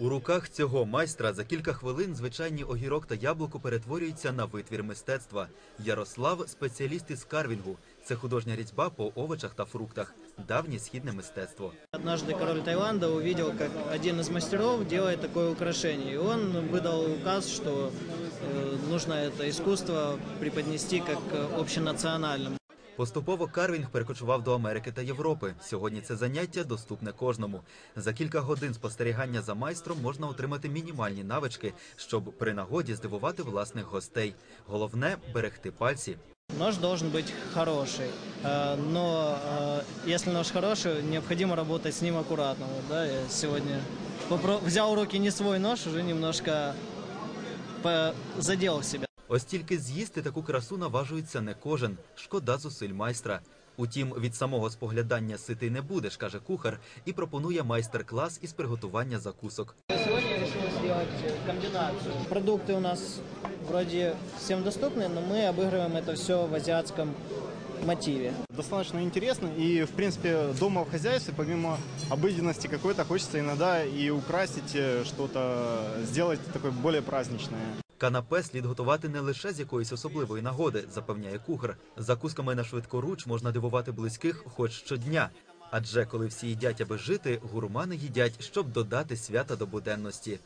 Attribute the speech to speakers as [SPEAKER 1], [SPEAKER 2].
[SPEAKER 1] У руках цього майстра за кілька хвилин звичайні огірок та яблуко перетворюються на витвір мистецтва. Ярослав спеціаліст із карвінгу. Це художня різьба по овочах та фруктах, давнє східне мистецтво.
[SPEAKER 2] Однажды король Таиланда увидел, как один из мастеров делает такое украшение. И он выдал указ, что э, нужно это искусство преподнести как э, общенациональным.
[SPEAKER 1] Поступово карвінг перекочував до Америки та Європи. Сьогодні це заняття доступне кожному. За кілька годин спостерігання за майстром можна отримати мінімальні навички, щоб при нагоді здивувати власних гостей. Головне берегти пальці.
[SPEAKER 2] Нож должен быть хороший, э, но э, если нож хороший, необходимо работать с ним аккуратно. Вот, да, я сегодня попро- взял в руки не свой нож, уже немножко по- задел себя.
[SPEAKER 1] Ось тільки з'їсти таку красу наважується не кожен. Шкода зусиль майстра. Утім, від самого споглядання ситий не будеш, каже кухар, і пропонує майстер-клас із приготування закусок.
[SPEAKER 2] Сегодня я решил сделать э, комбинацию. Продукты у нас вроде всем доступны, но мы обыгрываем это все в азиатском мотиве.
[SPEAKER 3] Достаточно интересно, и, в принципе, дома в хозяйстве, помимо обыденности какой-то, хочется иногда и украсить э, что-то, сделать такое более праздничное.
[SPEAKER 1] Канапе слід готувати не лише з якоїсь особливої нагоди, запевняє кухар. Закусками на швидкоруч можна дивувати близьких хоч щодня. Адже коли всі їдять, аби жити, гурмани їдять, щоб додати свята до буденності.